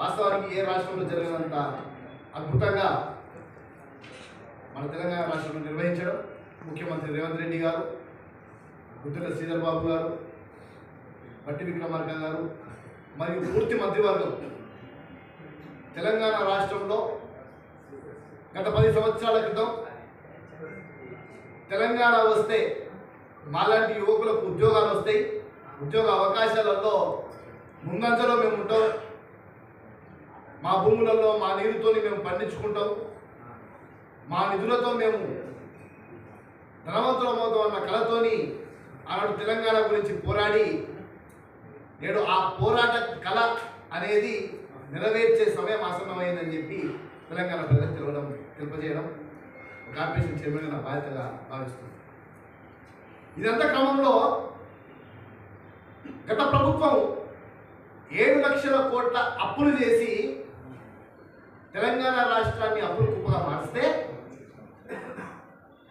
వాస్తవానికి ఏ రాష్ట్రంలో జరిగినంత అద్భుతంగా మన తెలంగాణ రాష్ట్రంలో నిర్వహించడం ముఖ్యమంత్రి రేవంత్ రెడ్డి గారు గుద్దుల శ్రీధర్ బాబు గారు బట్టి విక్రమార్క గారు మరియు పూర్తి మంత్రివర్గం తెలంగాణ రాష్ట్రంలో గత పది సంవత్సరాల క్రితం తెలంగాణ వస్తే మాలాంటి యువకులకు ఉద్యోగాలు వస్తాయి. ఉద్యోగ అవకాశాలలో ముందంజలో మేము ఉంటాం. మా భూములలో మా నీరుతోని మేము పండించుకుంటాం. మా నిధులతో మేము ధనవంతులమవుతాం అన్న కళతోని ఆనాడు తెలంగాణ గురించి పోరాడి నేడు ఆ పోరాట కళ అనేది నెరవేర్చే సమయం ఆసన్నమైందని చెప్పి తెలంగాణ ప్రజలకు తెలవడం తెలిపజేయడం కార్పొరేషన్ చైర్మన్ నా బాధ్యతగా భావిస్తుంది ఇదంతా క్రమంలో గత ప్రభుత్వం ఏడు లక్షల కోట్ల అప్పులు చేసి తెలంగాణ రాష్ట్రాన్ని అప్పుల కుప్పగా మార్స్తే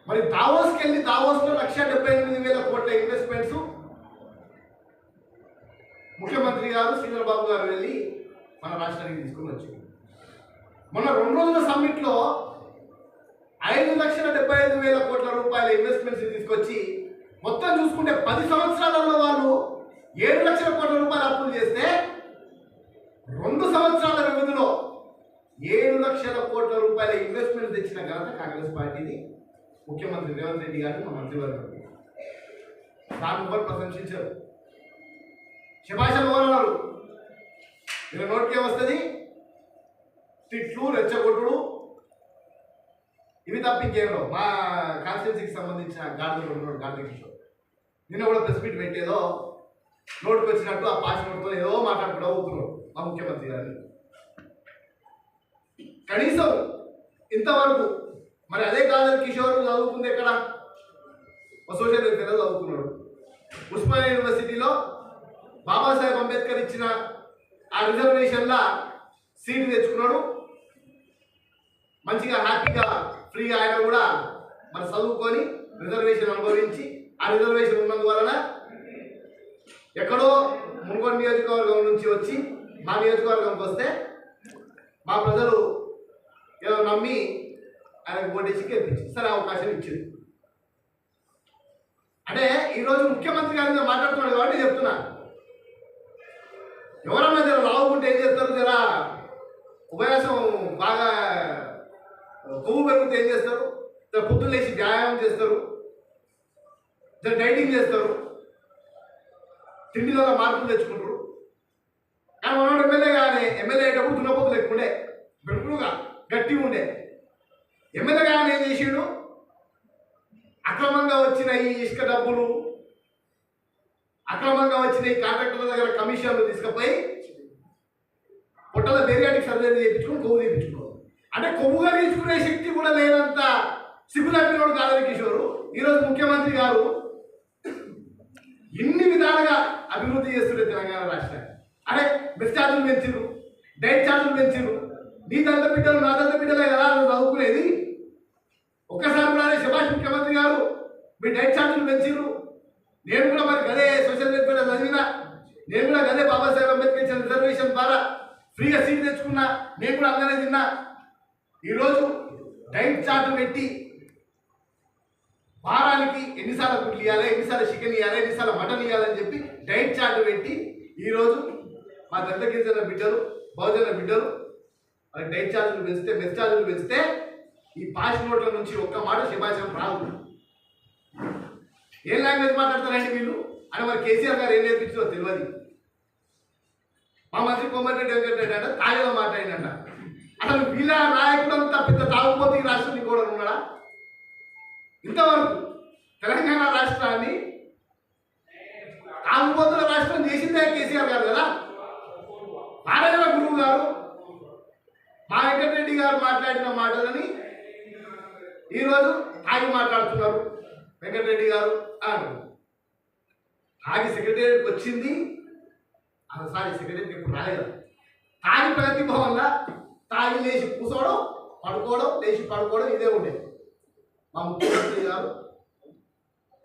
మరి దావోస్కి వెళ్ళి దావోస్లో లక్ష డెబ్బై ఎనిమిది వేల కోట్ల ఇన్వెస్ట్మెంట్స్. ముఖ్యమంత్రి గారు చంద్రబాబు గారు వెళ్ళి మన రాష్ట్రానికి తీసుకుని వచ్చారు. మొన్న రెండు రోజుల సమ్మిట్లో ఐదు లక్షల డెబ్బై ఐదు వేల కోట్ల రూపాయల ఇన్వెస్ట్మెంట్స్ తీసుకొచ్చి మొత్తం చూసుకుంటే పది సంవత్సరాలలో వాళ్ళు ఏడు లక్షల కోట్ల రూపాయలు అప్పులు చేస్తే రెండు సంవత్సరాల వ్యవధిలో ఏడు లక్షల కోట్ల రూపాయల ఇన్వెస్ట్మెంట్ తెచ్చిన ఘనత కాంగ్రెస్ పార్టీది ముఖ్యమంత్రి రేవంత్ రెడ్డి గారు మా మంత్రివర్గం. దాన్ని ఎవరు ప్రశంసించారు. శభాషలు ఎవరన్నారు వీళ్ళ నోటికి వస్తుంది? తిట్లు రెచ్చగొట్టుడు. ఇవి తప్పింకేమో మా కాన్స్టిట్యున్సీకి సంబంధించిన గాడిదలు ఉన్నాడు గాడిద కిషోర్. నిన్న కూడా ప్రెస్ మీట్ పెట్టేదో నోటుకు వచ్చినట్టు ఆ పాస్ నోటితో ఏదో మాట్లాడుకుంటూ అవుతున్నాడు మా ముఖ్యమంత్రి గారిని. కనీసం ఇంతవరకు మరి అదే కాదని కిషోర్ చదువుకుంది ఎక్కడ? సోషల్ వెల్ఫేర్ చదువుకున్నాడు. ఉస్మానియా యూనివర్సిటీలో బాబాసాహెబ్ అంబేద్కర్ ఇచ్చిన ఆ రిజర్వేషన్ల సీటు తెచ్చుకున్నాడు. మంచిగా హ్యాపీగా ఫ్రీగా ఆయన కూడా మరి చదువుకొని రిజర్వేషన్ అనుభవించి ఆ రిజర్వేషన్ ఉన్నందువలన ఎక్కడో మునుగోడు నియోజకవర్గం నుంచి వచ్చి మా నియోజకవర్గంకి వస్తే మా ప్రజలు ఏదో నమ్మి ఆయనకు ఓటేసి గెలిపించి సరే అవకాశం ఇచ్చింది. అంటే ఈరోజు ముఖ్యమంత్రి గారి మీద మాట్లాడుతున్నాడు కాబట్టి చెప్తున్నా. ఎవరన్నా జర లావుకుంటే ఏం చేస్తారు? జర ఉపయాసం బాగా కొవ్వు పెరిగితే ఏం చేస్తారు? జర పొద్దున్న లేచి వ్యాయామం చేస్తారు. జర డైటింగ్ చేస్తారు. తిండిలో మార్పులు తెచ్చుకుంటారు. కానీ మనోడు ఎమ్మెల్యే కానీ ఎమ్మెల్యే అయ్యేటప్పుడు దున్నపోతులు ఎక్కువ ఉండే బెడుకులుగా గట్టి ఉండే ఎమ్మెల్యేగా కానీ ఏం చేసిండు? అక్రమంగా వచ్చిన ఈ ఇసుక డబ్బులు అక్రమంగా వచ్చిన ఈ కాంట్రాక్టర్ల దగ్గర కమిషన్లు తీసుకుపోయి పొట్టల బేరియాటిక్ సర్జరీ చేయించుకుని కొవ్వు తీపించుకో అంటే కొవ్వుగా తీసుకునే శక్తి కూడా లేనంత సిగ్గులప్పినోడు కాదని కిషోరు. ఈరోజు ముఖ్యమంత్రి గారు ఇన్ని విధాలుగా అభివృద్ధి చేస్తుండే తెలంగాణ రాష్ట్రాన్ని. అరే బెస్ ఛార్జీలు పెంచిరు డైట్ ఛార్జీలు పెంచిరు నీ దంత బిడ్డలు నా దంత బిడ్డలే కదా నువ్వు చదువుకునేది? ఒక్కసారి కూడా సుభాష్ ముఖ్యమంత్రి గారు మీ డైట్ ఛార్జీలు పెంచిరు నేను కూడా మరి గదే సోషల్ వెల్ఫేర్ చదివినా నేను కూడా గదే బాబాసాహెబ్ అంబేద్కర్ ఇచ్చిన రిజర్వేషన్ ద్వారా ఫ్రీగా సీట్ తెచ్చుకున్నా నేను కూడా అందరే తిన్నా. ఈరోజు డైట్ చార్ట్ పెట్టి వారానికి ఎన్నిసార్లు గుడ్లు ఇవ్వాలి ఎన్నిసార్లు చికెన్ ఇవ్వాలి ఎన్నిసార్లు మటన్ ఇవ్వాలని చెప్పి డైట్ చార్ట్ పెట్టి ఈరోజు మా దళిత గిరిజన బిడ్డలు బహుజన బిడ్డలు మరి డైట్ ఛార్జీలు పెంచితే మెస్ ఛార్జీలు పెంచితే ఈ పాస్ నోట్ల నుంచి ఒక్క మాట శిభాషం రాదు. ఏం లాంగ్వేజ్ మాట్లాడతారండి వీళ్ళు? అని మరి కేసీఆర్ గారు ఏం నేర్పించో తెలియదు. మా మంత్రి కోమటిరెడ్డి వెంకటరెడ్డి అంటే తాగేదో మాట్లాడినంట. అసలు వీళ్ళ నాయకుడు పెద్ద తాగుపోతే ఈ రాష్ట్రం కూడా ఉన్నాడా? ఇంతవరకు తెలంగాణ రాష్ట్రాన్ని తాగుబోతుల రాష్ట్రం చేసిందే కేసీఆర్ గారు కదా? మా వెంకటరెడ్డి గారు మాట్లాడిన మాటలని ఈరోజు తాగి మాట్లాడుతున్నారు. వెంకటరెడ్డి గారు అన్నారు. తాగి సెక్రటేరియట్కి వచ్చింది. అది సారీ సెక్రటరీకి ఇప్పుడు రాలేదు. తాగి ప్రగతి భవన్లో తాగి లేచి కూర్చోవడం పడుకోవడం లేచి పడుకోవడం ఇదే ఉండేది మా ముఖ్యమంత్రి గారు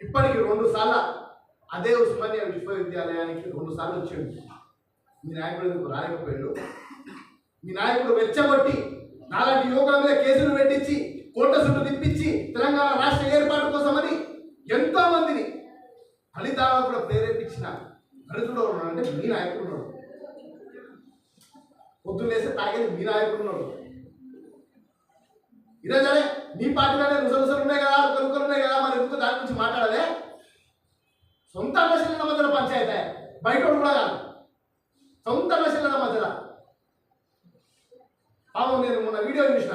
ఇప్పటికి రెండు సార్లు అదే ఉస్మానియా విశ్వవిద్యాలయానికి రెండు సార్లు వచ్చింది మీ నాయకుడు రాలేకపోయాడు? మీ నాయకుడు వెచ్చగొట్టి నాలాంటి యువకుల మీద కేసులు పెట్టించి కోట చుట్టూ తిప్పించి తెలంగాణ రాష్ట్ర ఏర్పాటు కోసమని ఎంతో మందిని ఫలితాలను కూడా ప్రేరేపించిన దళితుడు అంటే మీ నాయకుడు ఉన్నాడు. పొద్దున్న లేస్తే తాగేది మీ నాయకుడు ఇదే సరే నీ పార్టీలోనే రుసరుసలు ఉన్నాయి కదా కొనుక్కలు ఉన్నాయి కదా మరి ఎందుకు దాని గురించి మాట్లాడలే? సొంత మనుషుల మధ్యలో పంచాయతీ. బయట కూడా కాదు. సొంత మనుషుల మధ్యలో. పాపం నేను మొన్న వీడియో చూసిన.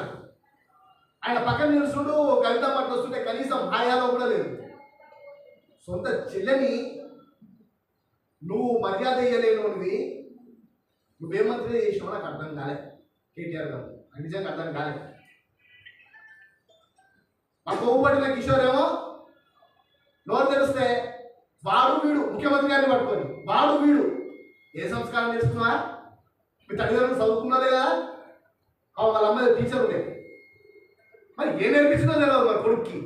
ఆయన పక్కన నిలుచుడు కవిత పట్ల వస్తుంటే కనీసం హాయాలో కూడా లేదు. సొంత చెల్లెని నువ్వు మర్యాద ఇయ్యలేనివి నువ్వేం మంత్రి చేసినావు నాకు అర్థం కాలే. కేటీఆర్ గారు. నిజంగా అర్థం కాలే. మా కొవ్వుబడిన కిషోర్ ఏమో నోరు తెలిస్తే వాడు వీడు ముఖ్యమంత్రి గారిని పట్టుకొని వాడు వీడు. ఏ సంస్కారం చేస్తున్నా మీ తల్లిదండ్రులు చదువుకున్నదే కదా వాళ్ళ అమ్మాయి టీచర్ ఉండే. మరి ఏం నేర్పించిందో తెలియదు మరి కొడుక్కి.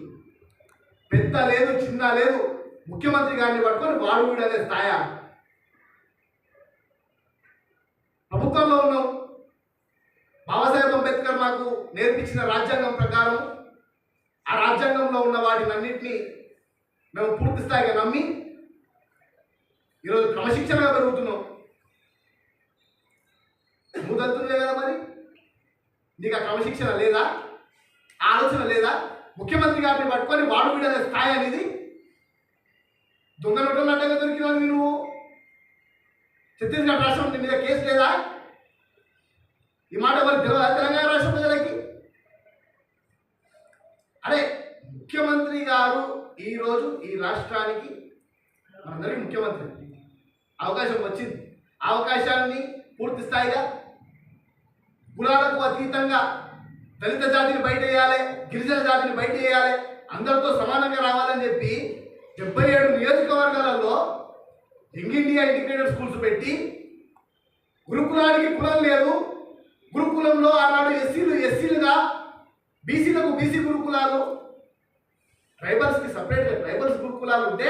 పెద్ద లేదు చిన్న లేదు ముఖ్యమంత్రి గారిని పట్టుకొని వాడు వీడు అనే స్థాయా ప్రభుత్వంలో ఉన్నాం. బాబాసాహెబ్ అంబేద్కర్ మాకు నేర్పించిన రాజ్యాంగం ప్రకారం ఆ రాజ్యాంగంలో ఉన్న వాటిని అన్నింటినీ మేము పూర్తి స్థాయిగా నమ్మి ఈరోజు క్రమశిక్షణగా పెరుగుతున్నాం. నువ్వు దళితులే కదా మరి? నీకు ఆ క్రమశిక్షణ లేదా? ఆలోచన లేదా? ముఖ్యమంత్రి గారిని పట్టుకొని వాడు వీడనే స్థాయి అనేది దొంగ నోట్ల అడ్డంగా దొరికినావు నువ్వు. ఛత్తీస్గఢ్ రాష్ట్రం నీ మీద కేసు లేదా? ఈ మాట మరి తెలియదా తెలంగాణ రాష్ట్ర ప్రజలకి? అరే ముఖ్యమంత్రి గారు ఈరోజు ఈ రాష్ట్రానికి మనందరికీ ముఖ్యమంత్రి. అవకాశం వచ్చింది. ఆ అవకాశాన్ని పూర్తి స్థాయిగా కులాలకు అతీతంగా దళిత జాతిని బయట వేయాలి గిరిజన జాతిని బయట వేయాలి అందరితో సమానంగా రావాలని చెప్పి డెబ్బై ఏడు నియోజకవర్గాలలో యంగ్ ఇండియా ఇంటిగ్రేటెడ్ స్కూల్స్ పెట్టి గురుకులానికి కులం లేదు. గురుకులంలో ఆనాడు ఎస్సీలు ఎస్సీలుగా బీసీలకు బీసీ గురుకులాలు ట్రైబల్స్కి సపరేట్గా ట్రైబల్స్ గురుకులాలు ఉంటే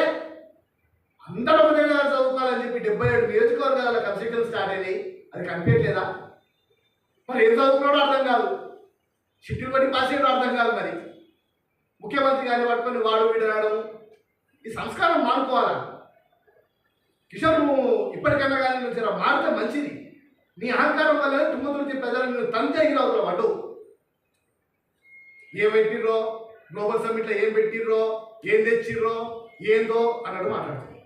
అందరూ చదువుకోవాలని చెప్పి డెబ్బై ఏడు నియోజకవర్గాల కన్సిక్వెన్స్ స్టార్ట్ అయినాయి. అది కనిపించట్లేదా? మరి ఏం చదువుకున్నాడో అర్థం కాదు. షిట్టిల్ బట్టి పాస్ చేయడం అర్థం కాదు మరి. ముఖ్యమంత్రి గారిని పట్టుకొని వాడు వీడరాడు ఈ సంస్కారం మానుకోవాలా? కిషోర్ నువ్వు ఇప్పటికైనా కానీ నువ్వు జర మారితే మంచిది. నీ అహంకారం వల్ల తుమ్మతుడికి ప్రజలు నువ్వు తంతే ఎగిరవుతావు అడ్డు ఏం పెట్టిర్రో? గ్లోబల్ సమ్మిట్లో ఏం పెట్టిర్రో? ఏం తెచ్చిర్రో? ఏందో అన్నట్టు మాట్లాడుతుంది.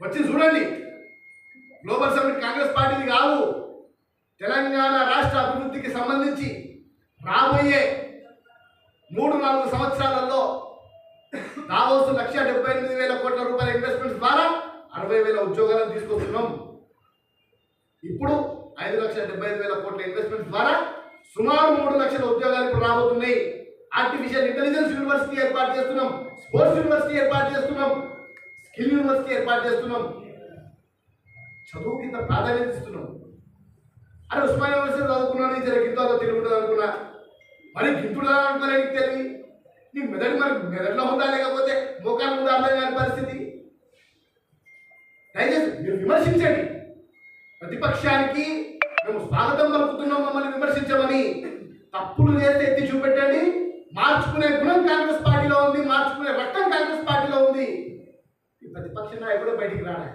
వచ్చి చూడండి. గ్లోబల్ సమ్మిట్ కాంగ్రెస్ పార్టీది కాదు. తెలంగాణ రాష్ట్ర అభివృద్ధికి సంబంధించి రాబోయే మూడు నాలుగు సంవత్సరాలలో దావోసు లక్ష డెబ్బై ఎనిమిది వేల కోట్ల రూపాయల ఇన్వెస్ట్మెంట్స్ ద్వారా అరవై వేల ఉద్యోగాలను తీసుకొస్తున్నాం. ఇప్పుడు ఐదు లక్షల డెబ్బై ఐదు వేల కోట్ల ఇన్వెస్ట్మెంట్స్ ద్వారా సుమారు మూడు లక్షల ఉద్యోగాలు ఇప్పుడు రాబోతున్నాయి. ఆర్టిఫిషియల్ ఇంటెలిజెన్స్ యూనివర్సిటీ ఏర్పాటు చేస్తున్నాం. స్పోర్ట్స్ యూనివర్సిటీ ఏర్పాటు చేస్తున్నాం. స్కిల్ యూనివర్సిటీ ఏర్పాటు చేస్తున్నాం. చదువు కింద ప్రాధాన్యత ఇస్తున్నాం. అని ఉస్మానియా యూనివర్సిటీ చదువుకున్నాను జర గింతో తిరుగుతుంది అనుకున్నా మరి గింతుడా అనుకోలేనికి తెలివి. నీ మెదడు మరి మెదడులో ఉందా లేకపోతే మోకాలు ఉందా అర్థం కాని పరిస్థితి? దయచేసి మీరు విమర్శించండి. ప్రతిపక్షానికి మేము స్వాగతం పలుకుతున్నాం మమ్మల్ని విమర్శించమని. తప్పులు చేస్తే ఎత్తి చూపెట్టండి. మార్చుకునే గుణం కాంగ్రెస్ పార్టీలో ఉంది మార్చుకునే రక్తం కాంగ్రెస్ పార్టీలో ఉంది. ఈ ప్రతిపక్ష నాయకుడు బయటికి రాడా